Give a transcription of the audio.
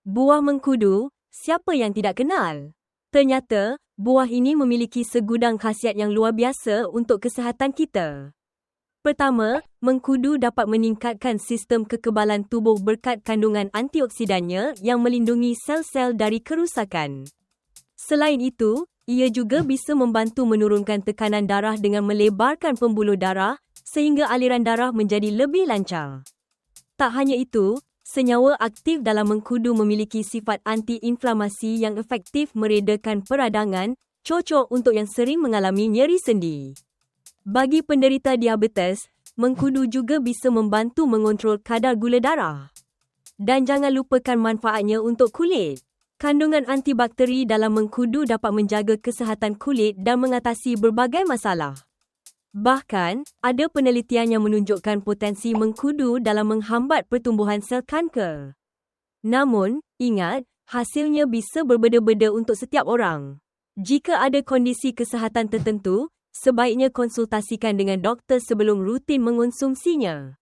Buah mengkudu, siapa yang tidak kenal? Ternyata, buah ini memiliki segudang khasiat yang luar biasa untuk kesihatan kita. Pertama, mengkudu dapat meningkatkan sistem kekebalan tubuh berkat kandungan antioksidannya yang melindungi sel-sel dari kerusakan. Selain itu, ia juga bisa membantu menurunkan tekanan darah dengan melebarkan pembuluh darah sehingga aliran darah menjadi lebih lancar. Tak hanya itu, senyawa aktif dalam mengkudu memiliki sifat anti-inflamasi yang efektif meredakan peradangan, cocok untuk yang sering mengalami nyeri sendi. Bagi penderita diabetes, mengkudu juga bisa membantu mengontrol kadar gula darah. Dan jangan lupakan manfaatnya untuk kulit. Kandungan antibakteri dalam mengkudu dapat menjaga kesihatan kulit dan mengatasi berbagai masalah. Bahkan, ada penelitian yang menunjukkan potensi mengkudu dalam menghambat pertumbuhan sel kanker. Namun, ingat, hasilnya bisa berbeza-beza untuk setiap orang. Jika ada kondisi kesihatan tertentu, sebaiknya konsultasikan dengan doktor sebelum rutin mengonsumsinya.